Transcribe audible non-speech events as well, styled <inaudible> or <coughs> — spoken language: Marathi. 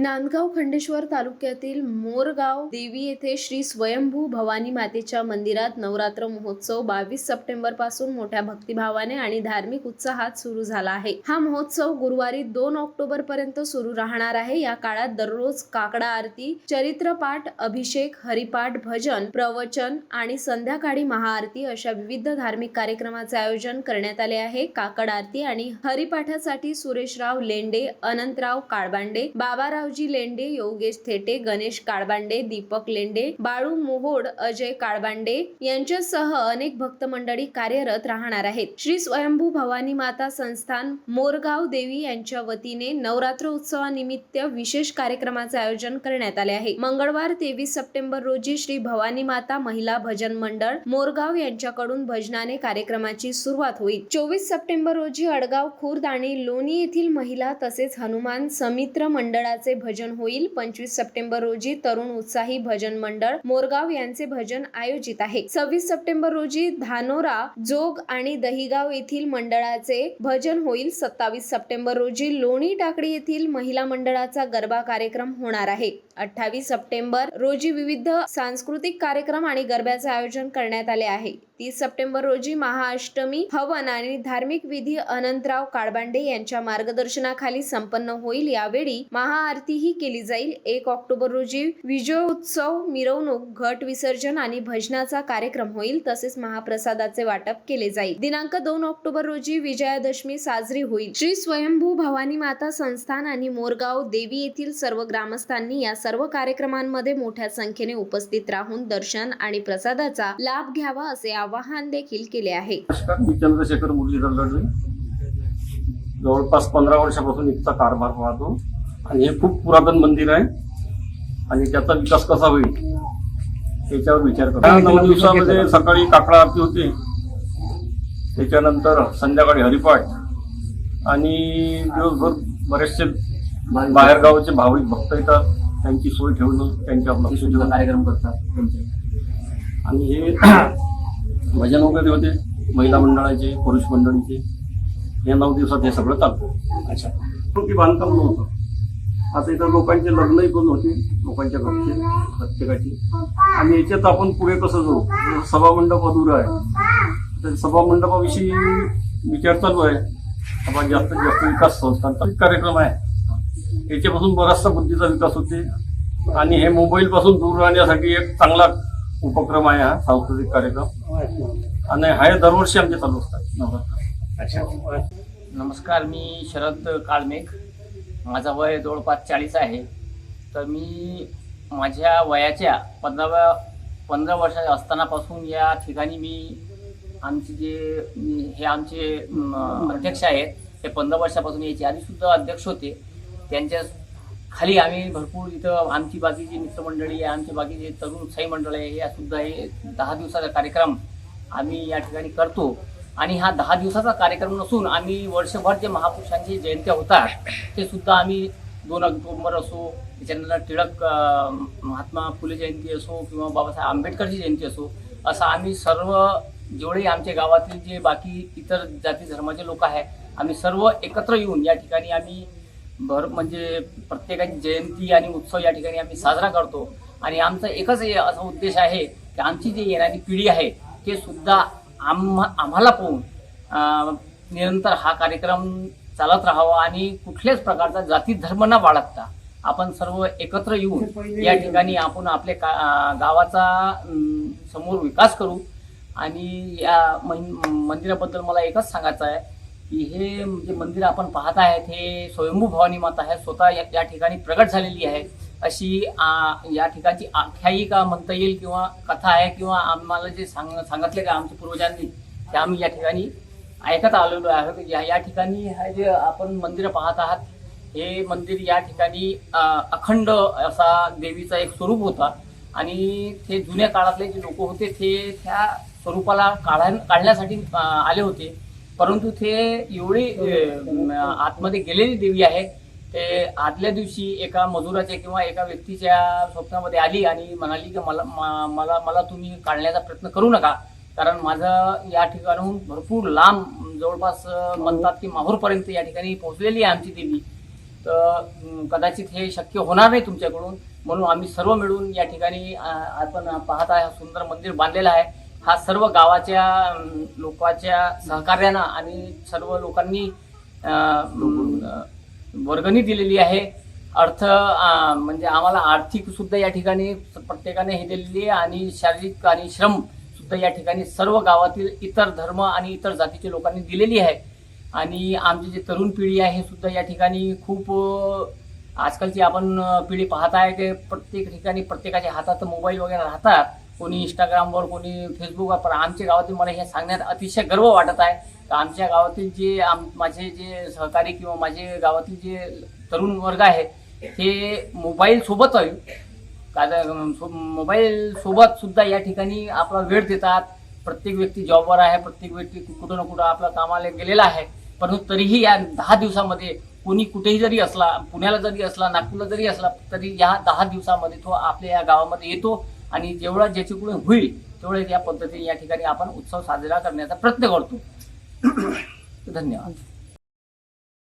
नांदगाव खंडेश्वर तालुक्यातील मोरगाव देवी येथे श्री स्वयंभू भवानी मातेच्या मंदिरात नवरात्र महोत्सव बावीस सप्टेंबरपासून मोठ्या भक्तिभावाने आणि धार्मिक उत्साहात सुरू झाला आहे. हा महोत्सव गुरुवारी दोन ऑक्टोबर पर्यंत सुरू राहणार आहे. या काळात दररोज काकडा आरती चरित्रपाठ अभिषेक हरिपाठ भजन प्रवचन आणि संध्याकाळी महाआरती अशा विविध धार्मिक कार्यक्रमाचे आयोजन करण्यात आले आहे. काकड आरती आणि हरिपाठासाठी सुरेशराव लेंडे अनंतराव काळबांडे बाबाराव बाबारावजी लेंडे योगेश थेटे गणेश काळबांडे दीपक लेंडे बाळू मोहोड अजय काळबांडे यांच्यासह अनेक भक्त मंडळी कार्यरत राहणार आहेत. श्री स्वयंभू भवानी माता संस्थान मोरगाव देवी यांच्या वतीने नवरात्र उत्सवानिमित्त विशेष कार्यक्रमाचे आयोजन करण्यात आले आहे. मंगळवार तेवीस सप्टेंबर रोजी श्री भवानी माता महिला भजन मंडळ मोरगाव यांच्याकडून भजनाने कार्यक्रमाची सुरुवात होईल. चोवीस सप्टेंबर रोजी अडगाव खुर्द आणि लोणी येथील महिला तसेच हनुमान समित्र मंडळाचे भजन होईल. पंचवीस सप्टेंबर रोजी तरुण उत्साही भजन मंडळ मोरगाव यांचे भजन आयोजित आहे. सव्वीस सप्टेंबर रोजी धानोरा जोग आणि दहिगाव येथील मंडळाचे भजन होईल. सत्तावीस सप्टेंबर रोजी लोणी टाकडी येथील महिला मंडळाचा गरबा कार्यक्रम होणार आहे. अठ्ठावीस सप्टेंबर रोजी विविध सांस्कृतिक कार्यक्रम आणि गरब्याचे आयोजन करण्यात आले आहे. तीस सप्टेंबर रोजी महाअष्टमी हवन आणि धार्मिक विधी अनंतराव काळबांडे यांच्या मार्गदर्शनाखाली संपन्न होईल. यावेळी महाआरतीही केली जाईल. एक ऑक्टोबर रोजी विजयोत्सव मिरवणूक घट विसर्जन आणि भजनाचा कार्यक्रम होईल. तसेच महाप्रसादाचे वाटप केले जाईल. दिनांक दोन ऑक्टोबर रोजी विजयादशमी साजरी होईल. श्री स्वयंभू भवानी माता संस्थान आणि मोरगाव देवी येथील सर्व ग्रामस्थांनी या सर्व कार्यक्रमांमध्ये मोठ्या संख्येने उपस्थित राहून दर्शन आणि प्रसादाचा लाभ घ्यावा असे आवाहन देखील केले आहे. मी चंद्रशेखर मुरलीधर गडवे जवळपास पंधरा वर्षापासून इथचा कारभार पाहतो. आणि हे खूप पुरातन मंदिर आहे. आणि त्याचा विकास कसा होईल त्याच्यावर विचार करतो. नऊ दिवसामध्ये सकाळी काकडा आरती होते. त्याच्यानंतर संध्याकाळी हरिपाठ. आणि दिवसभर बरेचसे बाहेरगावचे भाविक भक्त येतात. त्यांची सोय ठेवणं त्यांच्यावर लक्ष कार्यक्रम करतात त्यांचे. आणि हे <clears throat> भजन वगैरे होते महिला मंडळाचे पुरुष मंडळीचे. या नऊ दिवसात हे सगळं चालतं. अच्छा. की बांधकाम नव्हतं. आता इथं लोकांचे लग्नही पण होते लोकांच्या घरचे प्रत्येकाची. आणि याच्यात आपण पुढे कसं जाऊ? सभा मंडप अधुरा आहे. तर सभा मंडपाविषयी विचार चालू आहे. आपण जास्तीत जास्त विकास संस्थांचा कार्यक्रम आहे. याच्यापासून बराचसा बुद्धीचा विकास होते. आणि हे मोबाईल पासून दूर राहण्यासाठी एक चांगला उपक्रम आहे हा सांस्कृतिक कार्यक्रम. आणि हा दरवर्षी आमचे चालू असतात. नवरात्र अच्छा. नमस्कार मी शरद काळमेघ. माझा वय जवळपास चाळीस आहे. तर मी माझ्या वयाच्या पंधराव्या पंधरा वर्षाच्या असतानापासून या ठिकाणी मी आमचे जे मी- हे आमचे अध्यक्ष आहेत ते पंधरा वर्षापासून यायचे आधी सुद्धा अध्यक्ष होते. त्यांच्या खाली आम्ही भरपूर इथं आमची बाकीची मित्रमंडळी आहे आमची बाकीचे तरुण साई मंडळ आहे या सुद्धा हे दहा दिवसाचा कार्यक्रम आम्ही या ठिकाणी करतो. आणि हा दहा दिवसाचा कार्यक्रम नसून आम्ही वर्षभर जे महापुरुषांची जयंत्या होतात ते सुद्धा आम्ही दोन ऑक्टोबर असो त्याच्यानंतर टिळक महात्मा फुले जयंती असो किंवा बाबासाहेब आंबेडकरची जयंती असो असं आम्ही सर्व जेवढे आमच्या गावातील जे बाकी इतर जाती धर्माचे लोक आहे आम्ही सर्व एकत्र येऊन या ठिकाणी आम्ही भर म्हणजे प्रत्येकाची जयंती आणि उत्सव या ठिकाणी आम्ही साजरा करतो. आणि आमचा एकच हे असा उद्देश आहे की आमची जी येणारी पिढी आहे ते सुद्धा आम्हा आम्हाला पाहून निरंतर हा कार्यक्रम चालत राहावा आणि कुठल्याच प्रकारचा जाती धर्म न बाळगता आपण सर्व एकत्र येऊन या ठिकाणी आपण आपल्या का गावाचा समोर विकास करू. आणि या मन- मंदिराबद्दल मला एकच सांगायचं आहे की हे जे मंदिर आपण पाहत आहेत हे स्वयंभू भवानी माता आहे स्वतः या ठिकाणी प्रगट झालेली आहे. अशी या ठिकाणची आख्यायिका म्हणता येईल किंवा कथा आहे किंवा आम्हाला जे सांग सांगितले का आमच्या पूर्वजांनी ते आम्ही या ठिकाणी ऐकत आलेलो आहे या या ठिकाणी हे जे आपण मंदिरं पाहत आहात हे मंदिर या ठिकाणी अखंड असा देवीचा एक स्वरूप होता. आणि ते जुन्या काळातले जे लोक होते ते त्या स्वरूपाला काढा काढण्यासाठी आले होते. परंतु ते एवढी आतमध्ये गेलेली देवी आहे ते आदल्या दिवशी एका मजुराच्या किंवा एका व्यक्तीच्या स्वप्नामध्ये आली आणि म्हणाली की मला मला मला तुम्ही काढण्याचा प्रयत्न करू नका. कारण माझं या ठिकाणहून भरपूर लांब जवळपास म्हणतात की माहूरपर्यंत या ठिकाणी पोहोचलेली आहे आमची देवी. तर कदाचित हे शक्य होणार नाही तुमच्याकडून. म्हणून आम्ही सर्व मिळून या ठिकाणी आपण पाहत आहे सुंदर मंदिर बांधलेलं आहे. हा सर्व गावाच्या लोकांच्या सहकार्यानं आणि सर्व लोकांनी वर्गणी दिलेली आहे. अर्थ म्हणजे आम्हाला आर्थिक सुद्धा या ठिकाणी प्रत्येकाने हे दिलेली आहे आणि शारीरिक आणि श्रम सुद्धा या ठिकाणी सर्व गावातील इतर धर्म आणि इतर जातीच्या लोकांनी दिलेली आहे. आणि आमची जी तरुण पिढी आहे सुद्धा या ठिकाणी खूप आजकालची आपण पिढी पाहत आहे की प्रत्येक ठिकाणी प्रत्येकाच्या हातात मोबाईल वगैरे राहतात. कोणी इंस्टाग्रामवर कोणी फेसबुकवर पण आमच्या गावातील मला हे सांगण्यात अतिशय गर्व वाटत आहे. तर आमच्या गावातील जे आम माझे जे सहकारी किंवा माझे गावातील जे तरुण वर्ग आहे हे मोबाईलसोबत आहे. कारण सो- मोबाईल सोबत सुद्धा या ठिकाणी आपला वेळ देतात. प्रत्येक व्यक्ती जॉबवर आहे प्रत्येक व्यक्ती कुठं ना कुठं आपल्या कामाला गेलेला आहे. परंतु तरीही या दहा दिवसामध्ये कोणी कुठेही जरी असला पुण्याला जरी असला नागपूरला जरी असला तरी या दहा दिवसामध्ये तो आपल्या या गावामध्ये येतो. आणि जेवढा ज्याच्याकडून होईल तेवढे या पद्धतीने या ठिकाणी आपण उत्सव साजरा करण्याचा प्रयत्न करतो. <coughs> धन्यवाद.